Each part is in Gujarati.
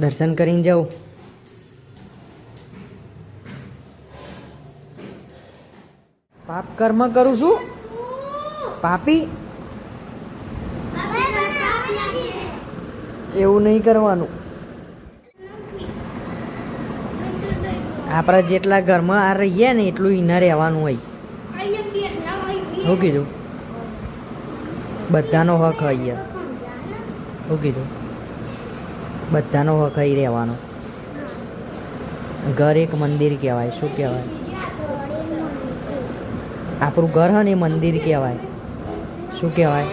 દર્શન કરીને જાઉં પાપ કર્મ કરું છું? પાપી? એવું નહીં કરવાનું. આપણા જેટલા ઘરમાં આ રહીએ ને એટલું ઈના રહેવાનું હોય. શું કીધું? બધાનો હક હોય શું કીધું? બધાનો વખાઈ રહેવાનો. ઘર એક મંદિર કહેવાય, શું કહેવાય? આપણું ઘર હોય ને એ મંદિર કહેવાય. શું કહેવાય?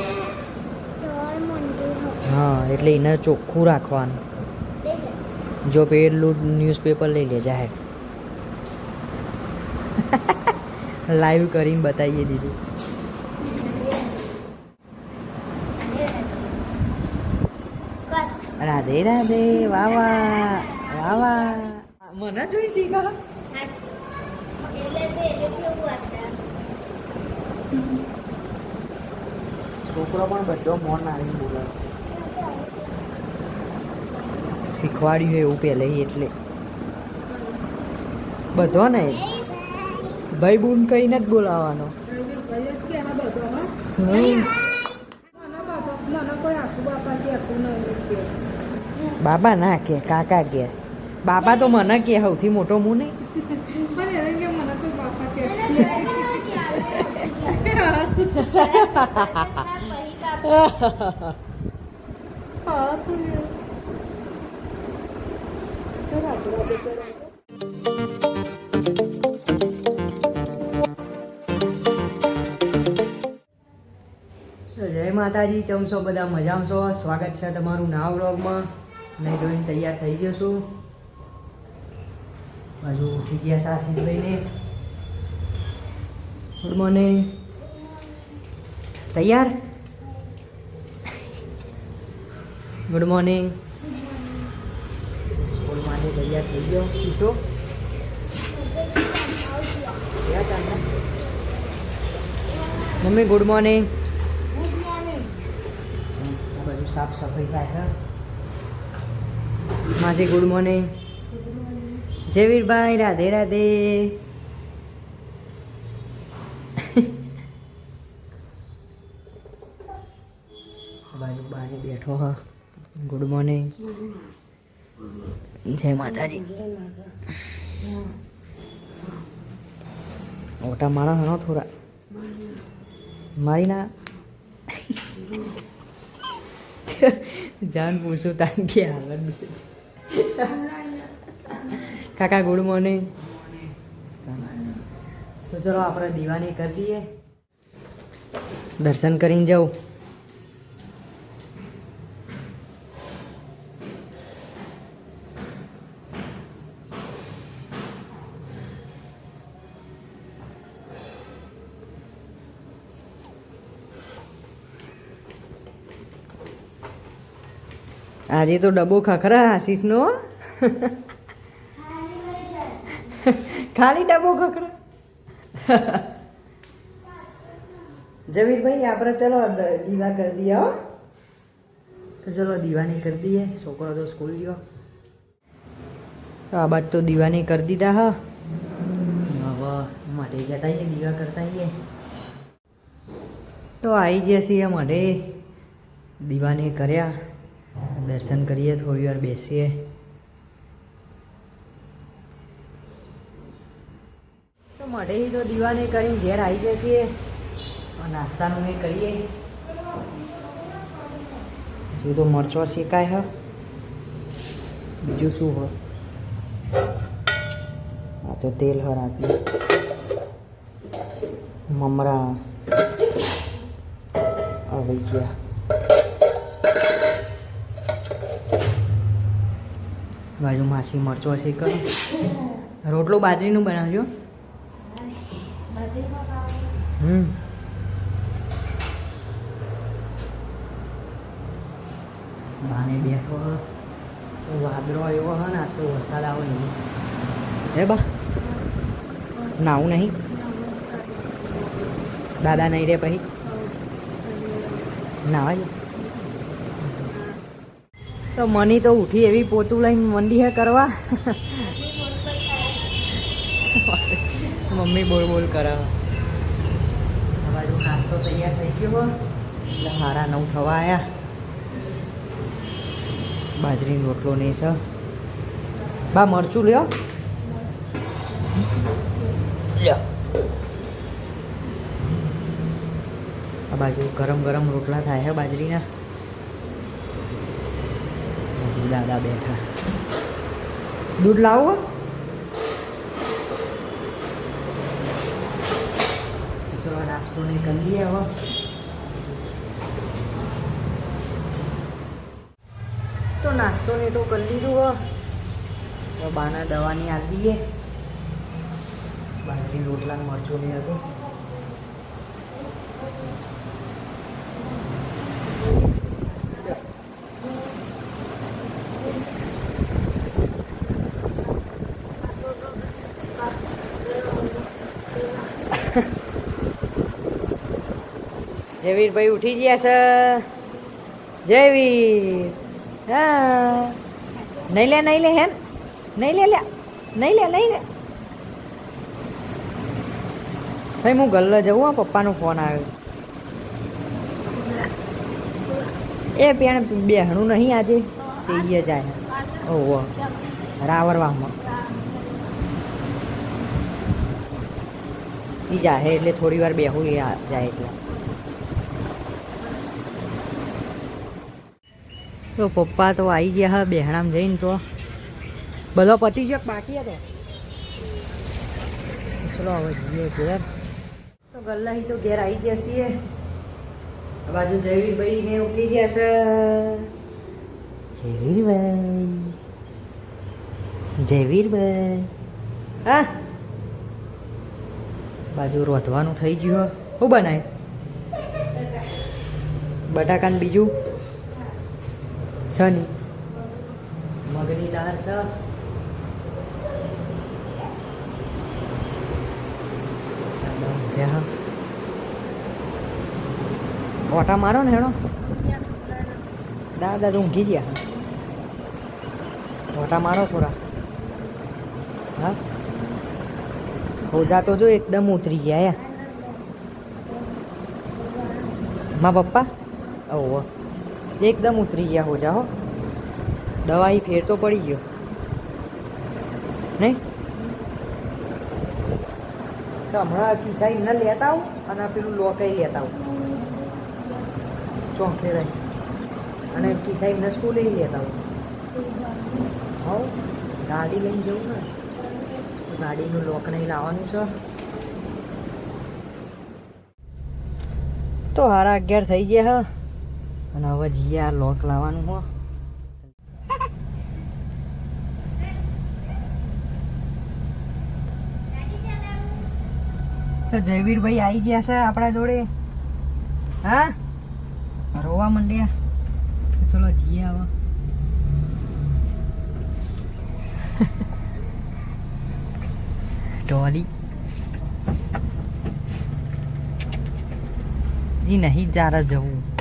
હા, એટલે એને ચોખ્ખું રાખવાનું. જો પેલું ન્યૂઝપેપર લઈ લે જાહેર લાઈવ કરીને બતાવીએ દીધું. રાધે રાધે વાહ વાહ વાહ વાહ. મને જોઈ શીખા છોકરો પણ બધો મોન આવીને બોલે શીખવાડ્યું એવું પહેલે એટલે. બધો ને? ભાઈ બૂન કહીને જ બોલાવાનો હમ. બાબા ના કે કાકા કે. બાબા તો મને કે સૌથી મોટો મું નહીં. જય માતાજી ચમસો બધા? મજામાં છો? સ્વાગત છે તમારું નાવ વ્લોગમાં. નહીં જોઈને તૈયાર થઈ જશું બાજુ ઉઠી ગયા સાસીભાઈને ગુડ મોર્નિંગ તૈયાર? ગુડ મોર્નિંગ સ્કૂલ માટે તૈયાર થઈ ગયો. શીશો ક્યાં ચાલે મમ્મી ગુડ મોર્નિંગ આ બાજુ સાફ સફાઈ થાય છે માસી ગુડ મોર્નિંગ. જયવીરભાઈ, રાધે રાધે. બાજુ બારે બેઠો હા. Good morning. જય માતાજી. મોટા માણસ હનો થોડા. મારી ના જાન પૂછું તાન કે હાલત કાકા ગુડ મોર્નિંગ તો ચલો આપણે દીવાની કરી દઈએ દર્શન કરીને જાઉં. આજે તો ડબ્બો ખખરા આશીષનો? ખાલી ડબ્બો ખખરા જમીરભાઈ, આપણે ચલો દીવા કરી દઈએ હો. તો ચલો દીવાની કરી દઈએ. છોકરો તો સ્કૂલ ગયો. આ બાદ તો દીવાની કરી દીધા હા. હવે માટે જતા આવીએ દીવા કરતા આવીએ તો આવી જશે માટે દીવાને કર્યા. દર્શન કરીએ, થોડી વાર બેસીએ. તો મળે તો દીવાને કરીને ઘેર આવી જઈએ નાસ્તાનું એ કરીએ. શું તો મરચો શેકાય, હ. બીજું શું હોય આ તો તેલ, હ, રાખ્યું. મમરા. આવી ગયા. બાજુ માસી મરચો છે શેક રોટલો બાજરીનું બનાવજો. હમ. બાને બેઠો વાદરો આવ્યો એવો હ ને તો વરસાદ આવે નહીં. હે બા. નાવું નહીં? દાદા નહીં રે પછી? નાવા જ તો મની તો ઉઠી એવી પોતું લઈને મંડી હે કરવા. મમ્મી બોલ બોલ કરાવે બાજુ નાસ્તો તૈયાર થઈ ગયો હો. એટલે હારા નવ થવા આવ્યા બાજરીનો રોટલો ને છે. બા મરચું લ્યો. લ્યો. આ બાજુ ગરમ ગરમ રોટલા થાય છે બાજરીના. બાજુ દાદા બેઠા. દૂધ લાવો ચલો નાસ્તો ને કરી લઈએ હવે. તો નાસ્તો ને તો કરી લીધું હવે બાના દવાની આવી દઈએ બાજરી રોટલા ને નહીં હતું જયવીરભાઈ ઉઠી ગયા છે. જયવીર. હા. નહીં લે નહીં લે હેન. નહીં લે લે. નહીં લે નહીં લે. ભાઈ, હું ગલ્લો જવું આ પપ્પાનો ફોન આવ્યો. એ પેણ બેહણું નહીં આજે. તે ઈ જાય ઓહો. રાવરવામાં ઈ જાહે એટલે થોડી વાર બેહું, એ જાય એટલે. તો પપ્પા તો આવી ગયા હા બેહણામ જઈને તો. બધો પતી ગયો બાકી હતો? ચલો હવે જઈએ ઘેર. તો ગલ્લાહી તો ઘેર આવી ગયા છીએ. બાજુ જયવીરભાઈ ને ઉઠી ગયા છે. જયવીરભાઈ. જયવીરભાઈ. હા? બાજુ રોધવાનું થઈ ગયું શું બનાય? બટાકાને બીજું? સની મગની દાળ છે. હા. ઓટા મારો ને હેણો? દાદા તો ઊંઘી ગયા. ઓટા મારો થોડા. હા? હોજા તો જો એકદમ ઉતરી ગયા યા મા પપ્પા? ઓહો. એકદમ ઉતરી ગયા હો દવાઈ ફેર તો પડી ગયો. નહીં? તો હમણાં કિસાઈ ન લેતા આવું અને પેલું લોકઈ લેતા આવું. ચોંખેડાઈ અને કિસાઈ ન સ્કૂલે લેતા આવું. હો, ગાડી લઈને જવું ને. ગાડીનું લોક નહીં લાવવાનું છે. તો હારા અગિયાર થઈ ગયા, હ. અને હવે જઈએ આ લોક લાવવાનું હો. તો જયવીરભાઈ આવી ગયા છે આપણા જોડે. હા? રોવા માંડ્યા. ચલો જઈએ હવે. ટોલી જી નહીં જારા જવું.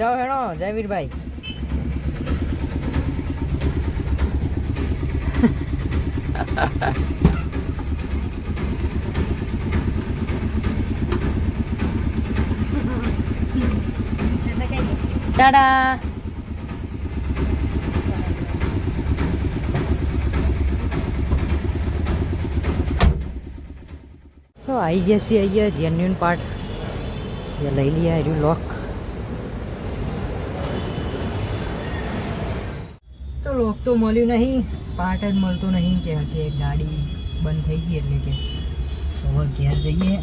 જાઓ હેણો, જયવીરભાઈ. ટાડા. તો આવી ગયા છીએ અહીંયા જેન્યુન પાર્ટ લઈ લઈએ આવ્યું લોક તો લોક તો મળ્યું નહીં પાર્ટ જ મળતો નહીં કે કે ગાડી બંધ થઈ ગઈ એટલે કે હવે ઘેર જઈએ.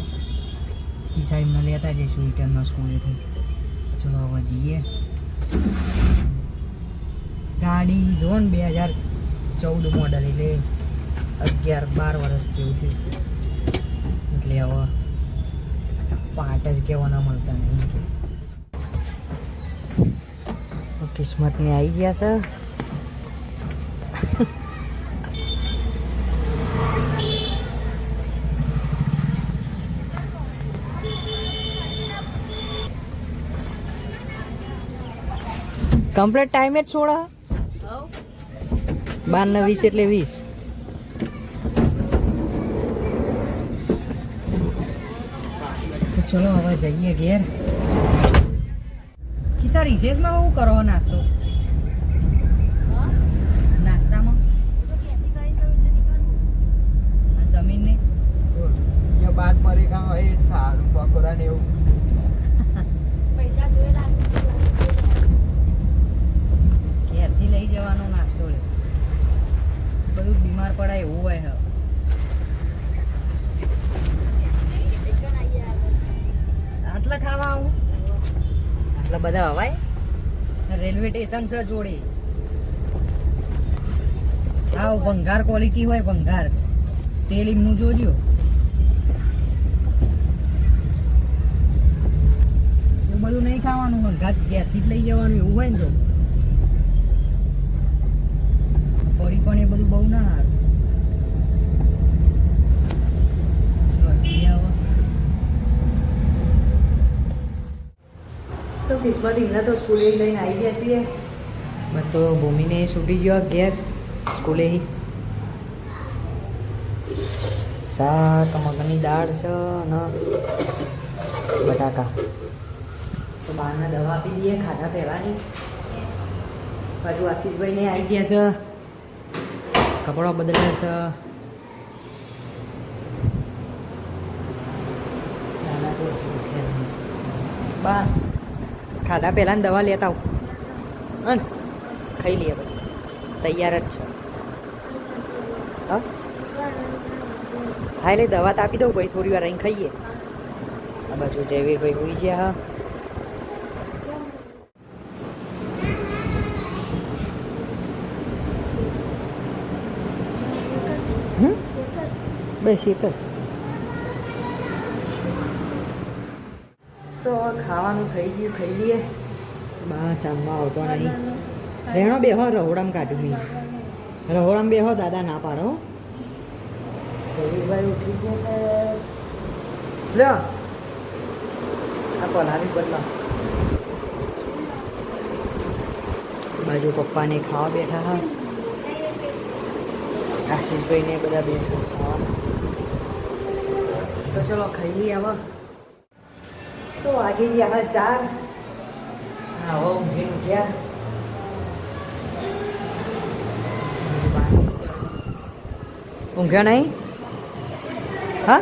કિસાઈમાં લેતા જઈશું રિટર્નમાં સ્કૂલેથી ચલો હવે જઈએ. ગાડી જો ને બે હજાર ચૌદ મોડલ એટલે અગિયાર બાર વર્ષ જેવું થયું. એટલે હવે પાર્ટ જ કેવા ન મળતા નહીં કે. કિસ્મતની આવી ગયા છે. કમ્પ્લીટ ટાઈમે જ છોડા બાર ને વીસ એટલે વીસ. ચલો, હવે જઈએ ઘેર. કિસા રિસેસમાં શું કરો નાસ્તો? નાસ્તામાં? સમીરને ત્યાં બાદ કામ હોય જ ખાવાનું પકોડા ને એવું. લઈ જવાનો નાસ્તો લે. બધું બીમાર પડાય એવું હોય હવે. આટલા ખાવા આવું? આટલા બધા હવાય? રેલવે સ્ટેશન છે જોડે. આવ ભંગાર ક્વોલિટી હોય ભંગાર. તેલ એમનું જોજો. એવું બધું નહીં ખાવાનું ભંગાર ગેસથી જ લઈ જવાનું એવું હોય ને તો. પડી પણ એ બધું બહુ ના સારું તો કિસ્મત એમને તો સ્કૂલે લઈને આવી ગયા છીએ. મત તો ભૂમિને છૂટી ગયો ઘેર સ્કૂલે શાક મગની દાળ છે અને બટાકા. તો બહારના દવા આપી દઈએ ખાધા પહેલાંની બાજુ આશીષભાઈને આવી ગયા છે. કપડાં બદલ્યા છે. બા, ખાધા પહેલાં દવા લેતા આવું. હં ખાઈ લઈએ પછી. તૈયાર જ છે. હા? હા એટલે દવા તો આપી દઉં ભાઈ થોડી વાર અહીં ખાઈએ. આ બાજુ જયવીરભાઈ હોઈ ગયા, હા હમ બસ જ. તો ખાવાનું થઈ ગયું ખાઈ લઈએ. બા ચાંદમાં આવતો નહીં. રહેણો બેહો રહોડમ કાઢું મેં. રહોડમ. બેહો દાદા ના પાડો. જયવીરભાઈ ઉઠી ગયા લ્યો. આ પલાવી બદલા બાજુ પપ્પાને ખાવા બેઠા હા. આશીષભાઈને બધા બેઠા ખાવા. તો ચલો ખાઈ લઈએ હવે તો આગે જે હવે ચાર હા હવે ઊંઘીને ઉઠ્યા ઊંઘ્યા નહીં હા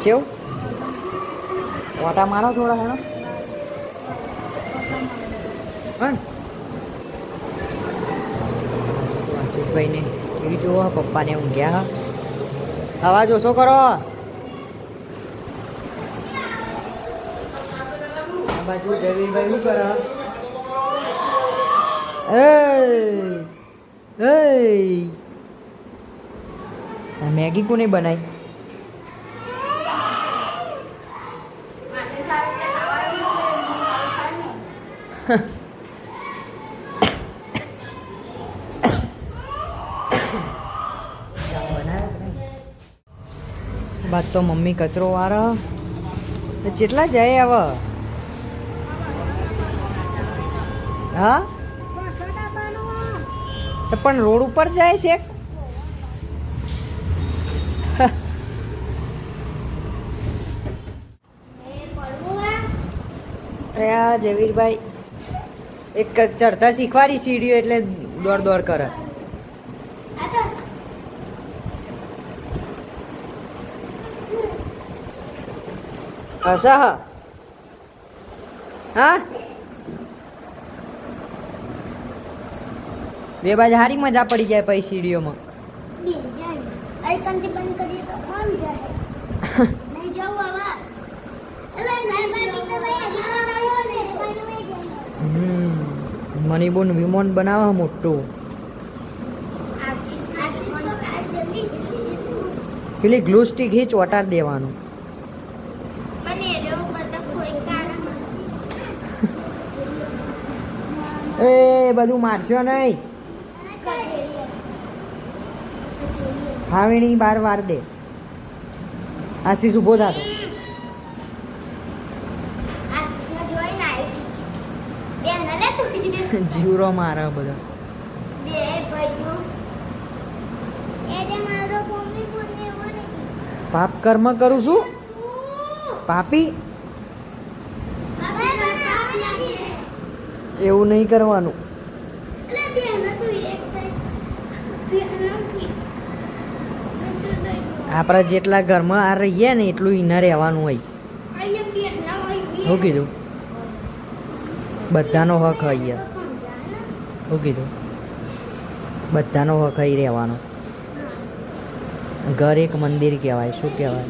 ચેવ વાટા મારો થોડા ઘણો હા આશીષભાઈને ટીવી જુઓ પપ્પાને ઊંઘ્યા અવાજ ઓછો કરો. બાજુ જયવીરભાઈ શું કરે? મેગી કોને બનાવી? બાદ તો મમ્મી કચરો વાળો. જેટલા જાય હવે હા? પણ રોડ ઉપર જાય છે? જવીરભાઈ, એક ચડતા શીખવાડી સીડીઓ એટલે દોડ દોડ કરે. હસા હા? બે બાજુ સારી મજા પડી જાય પછી સીડીઓમાં. બે જાય. આઈકનથી બંધ કરીએ તો કોણ જાય? નહીં જવું હવે. એટલે નહીં બાકી તો ભાઈ હજી પણ આવ્યો ને ભાઈ નહીં જાય હમ મનીબોન વિમોન બનાવવા મોટું. પેલી ગ્લુ સ્ટિક હિચ વટાર દેવાનું. એ બધું મારશો નહીં. હાવેણી બાર વાર દે. આશીષ ઊભો થતો જીવરો મારા બધા. પાપ કર્મ કરું છું? પાપી? એવું નહીં કરવાનું. આપણા જેટલા ઘરમાં આ રહીએ ને એટલું ઈના રહેવાનું હોય. અહીંયા શું કીધું? બધાનો હક હોય શું કીધું? બધાનો હક અહીં રહેવાનો. ઘર એક મંદિર કહેવાય શું કહેવાય?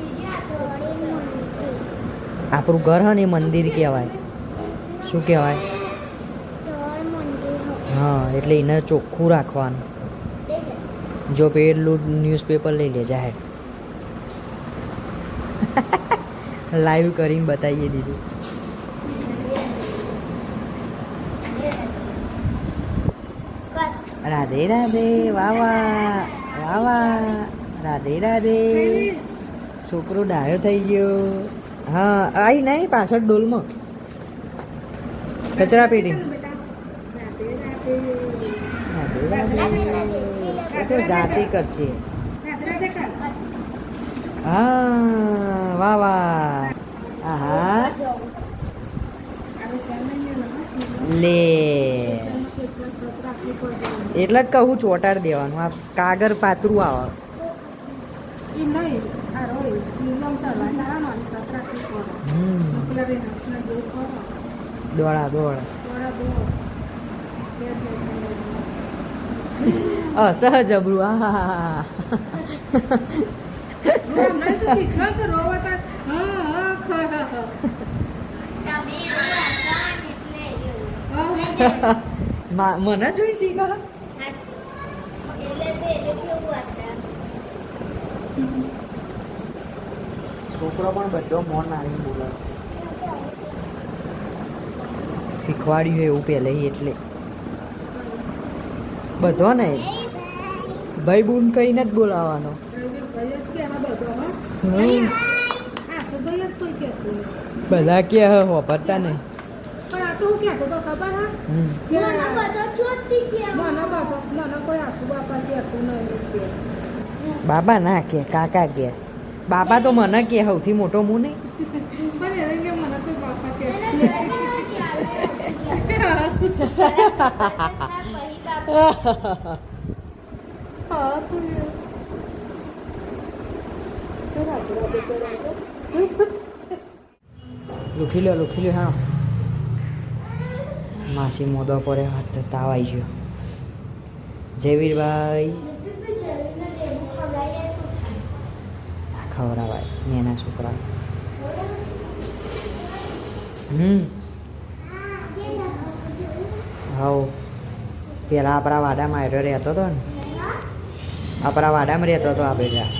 આપણું ઘર હોય ને એ મંદિર કહેવાય. શું કહેવાય? હા, એટલે એને ચોખ્ખું રાખવાનું. જો પેલું ન્યૂઝપેપર લઈ લે જાહેર લાઈવ કરીને બતાવીએ દીધું. રાધે રાધે વાવા વાવા રાધે રાધે. છોકરો ડાયો થઈ ગયો. હા, આઈ નહીં, પાછળ ડોલમાં. કચરા પેટી. એ તો જાતે કરશે હા વાહ વાહ. આહા. લે. એટલે જ કહું ચોટાડ દેવાનું. આ કાગર પાતરું આવે. દોડા દોડા. અસહજ અબરું આ મને જોઈ શીખ એટલે તે એટલે કેવું આસાન છોકરો પણ બધો મોન મારીને બોલે શીખવાડ્યું એવું પહેલે એટલે. બધો નહીં ભાઈ બૂન કહીને જ બોલાવાનો. બધા કે હવે વાપરતા નહીં. બાબા ના કે કાકા કે. બાબા તો મને કે સૌથી મોટો મું નહીં. લુખી લો લુખી લો હા. માસી મોદો પડે હાથ તો તાવ આવી ગયો. જયવીરભાઈ. ખવડાવાય, નાના છોકરા. હમ. હવ પેલા આપણા વાડામાં આવ્યો રહેતો હતો ને. આપણા વાડામાં રહેતો હતો આપણે ત્યાં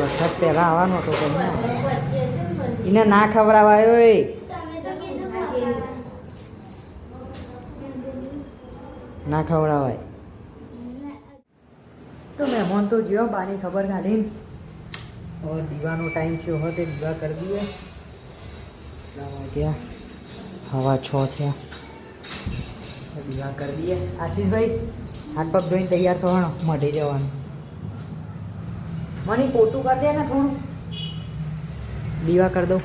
વરસાદ પહેલા આવવાનો હતો તો એને ના ખવડાવાયો એ ના ખવડાવાય. તો મહેમાન તો જ્યો બાની ખબર ખાલી હવે દીવાનો ટાઈમ થયો હતો દીવા કરી દઈએ. કેટલા વાગ્યા હવા છ થયા. દીવા કરી દઈએ. આશીષભાઈ હાથ પગ ધોઈને તૈયાર થવાનો મઢી જવાનું. મને પોતું કરી દે ને થોડું. દીવા કરી દઉં.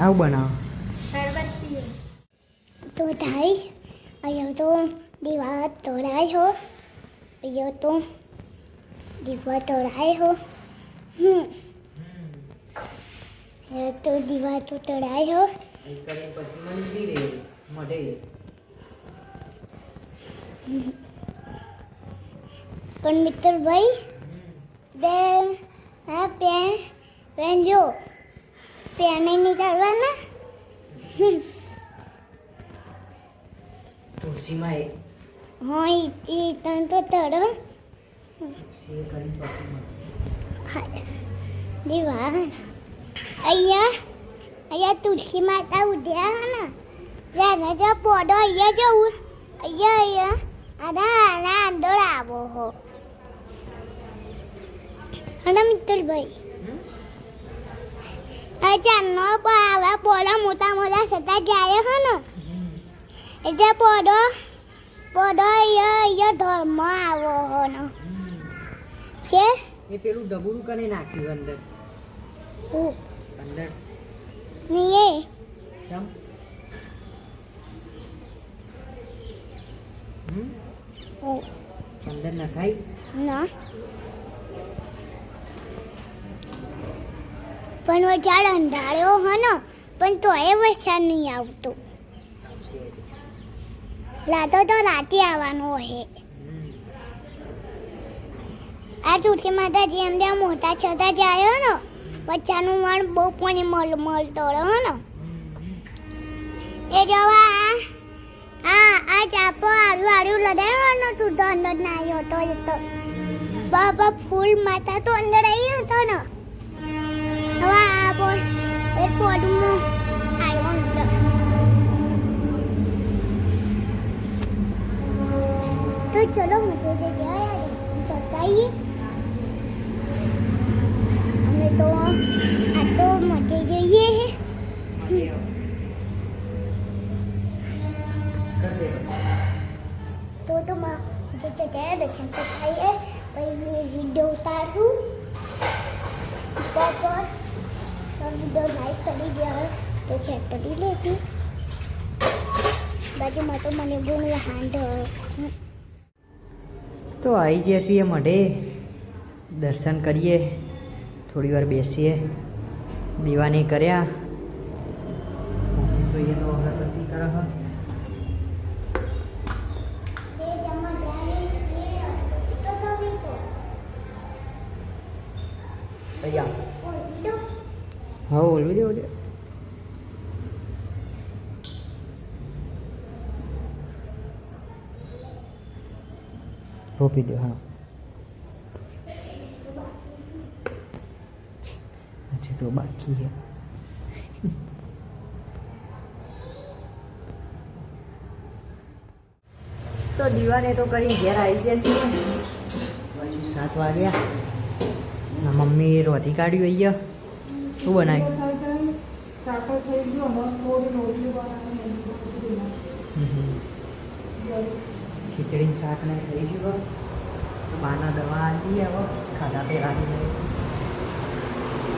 આવું બનાવો. તો થાય અહીંયા તો દીવા તોડાય હો. અહીંયા તો દીવા તોડાય હો. હમ. અહીંયા તો દીવા તો મઢે પણ મિત્રભાઈ બે હા પેન પેન જો પેન નીકળવાના હમ. તુલસીમાં એ હા, ઈ ઈ તન તો મંદિરે. દીવા. અહીંયા અહીંયા તુલસી માતા ઉધ્યા ને. ત્યાં જો પોડો અહીંયા જવું. અહીંયા અહીંયા. આના આના આંદોળ આવો હો. અને મિત્તલભાઈ. અચ્છા નો આવા પોડા મોટા મોટા થતા જાય હે ને. એટલે પોડો પોડો ય ધર્મ આવો હોનો છે? એ પેલું ડબુરું કને નાખ્યું અંદર. ઓ અંદર. નીએ. ચમ હમ? હું? અંદર ના. પણ વચાર અંધાર્યો હે ને પણ એ વચાર નહીં આવતો. લાતો તો રાતે આવવાનો હે આ તુલસી માતાજી એમ જેમ મોટા છતાં જાય ને, બચ્ચાનું મન બહુ પણ મળ મળતો રહે ને. એ જવા આ આ ચાપો આડું આડું લડાયો તું તો અંદર ના આવ્યો તો એ તો. બાબા ફૂલ માતા તો અંદર આવી હતો ને. હવે આ બોલ, એક પોડમાં તો ચલો મુझे જે ગયા ચડતાઈએ અમે તો આ તો મટે જઈએ તો તો માં જે ચડ્યા દર્શન કરીએ પછી વીડિયો ઉતારું બપોર તો વીડિયો લાઈક કરી દે તો ચેક કરી લેતી બાજુમાં તો મને ગુણ હાંડ તો આવી ગયા છીએ મઢે. દર્શન કરીએ. થોડી વાર બેસીએ. દીવાની કર્યા કોશિશ જોઈએ તો અગરબત્તી કરે હ અહીંયા હા ઓલવી દે ઓલવી દે. રોપી દો હા. હજી તો બાકી છે. તો દીવાને તો કરી ઘેર આવી ગયા છીએ. બાજુ સાત વાગ્યા. ના મમ્મી રોતી કાઢ્યું અહીંયા શું બનાવ્યું હમ. ખીચડી ને શાક ને થઈ ગયું બાના દવા આપી આવો ખાધા પેલાની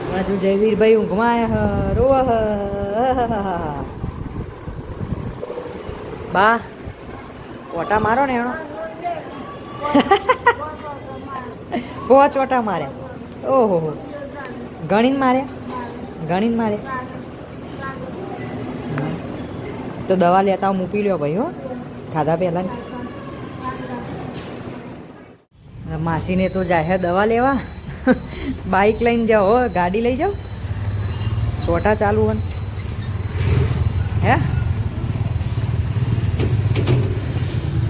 બાજુ જયવીરભાઈ ઊંઘમાં હ બા ઓટા મારો ને એનો? પોચ ઓટા માર્યા ઓહો હો ગણીને માર્યા ગણીને માર્યા તો દવા લેતા હું મૂકી લ્યો ભાઈ, હો. ખાધા પહેલાં. માસીને તો જાય દવા લેવા. બાઇક લઈને જાઓ હો, ગાડી લઈ જાઓ. સોટા ચાલુ હોય. હે?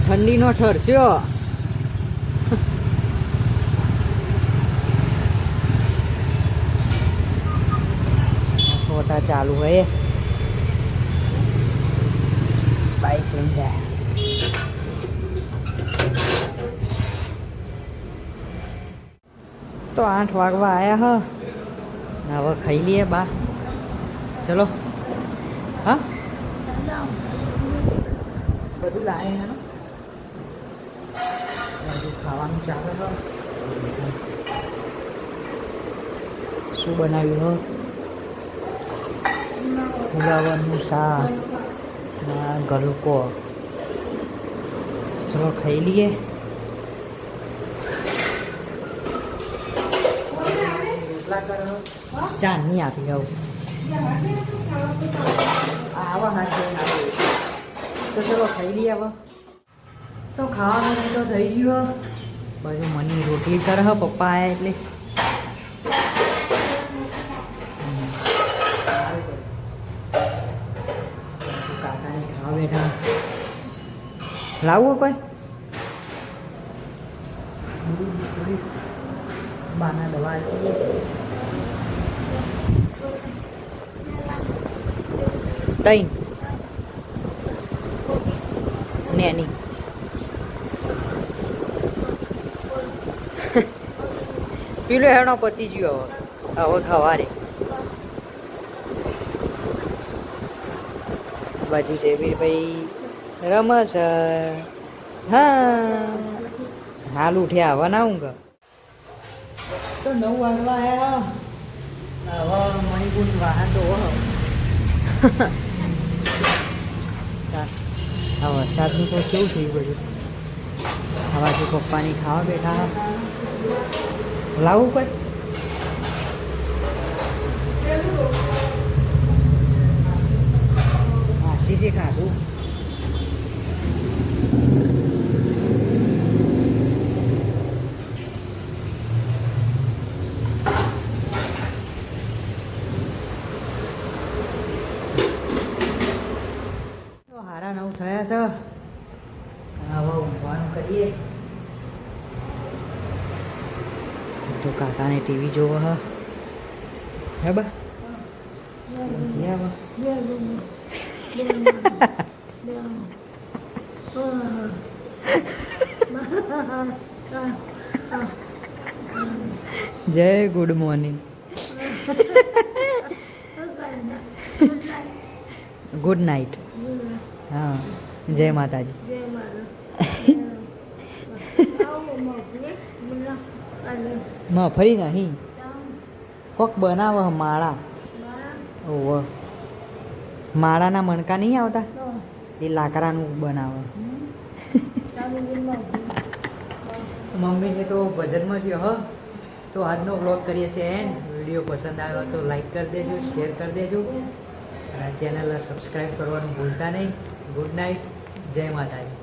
ઠંડીનો ઠરસ્યો સોટા ચાલુ હોય. બાઇક લઈને જાય તો આઠ વાગવા આવ્યા હ ને હવે ખાઈ લઈએ બા ચલો હા બધું લાવે હે ને? બધું ખાવાનું ચાલે હ શું બનાવ્યું હ ફુલાવરનું શાક ના ગલકો ચલો ખાઈ લઈએ ચા નહીં આપી આવું આવા હાથે તો ચલો ખાઈ લઈએ હવે તો ખાવાનું તો થઈ ગયું. બાજુ મની રોટલી કરે હ પપ્પા આયા એટલે. કાકાને ખાવા બેઠા લાવવું કોઈ બાના દવા ત્રણ નેની પીલો હેણો પતી ગયો હવે. હવે ખવારે. બાજુ છે વીરભાઈ રમસ હા. હાલ ઉઠ્યા હવે ના ઊંઘ. તો નવ વાગવા આવ્યા હવે મણિપુરની વાહન તો હા વરસાદનું તો કેવું થયું બધું? તો પપ્પાની ખાવા બેઠા લાવું કોઈ? આશીષે ખાધું તો હારા નવ થયા છે હવે ઊંઘવાનું કરીએ તો કાકાને ટીવી જોવો હા. હે બા. જય ગુડ મોર્નિંગ. Good night. હા જય માતાજી. મફરી નહીં. કોક બનાવો હ માળા. ઓવ માળાના મણકા નહીં આવતા? એ લાકડાનું બનાવે. મમ્મીને તો ભજનમાં ગયો હ. તો આજનો વ્લોગ કરીએ છીએ એન્ડ. વીડિયો પસંદ આવ્યો તો લાઈક કરી દેજો શેર કરી દેજો. અને ચેનલ સબસ્ક્રાઈબ કરવાનું ભૂલતા નહીં. Good night. જય માતાજી.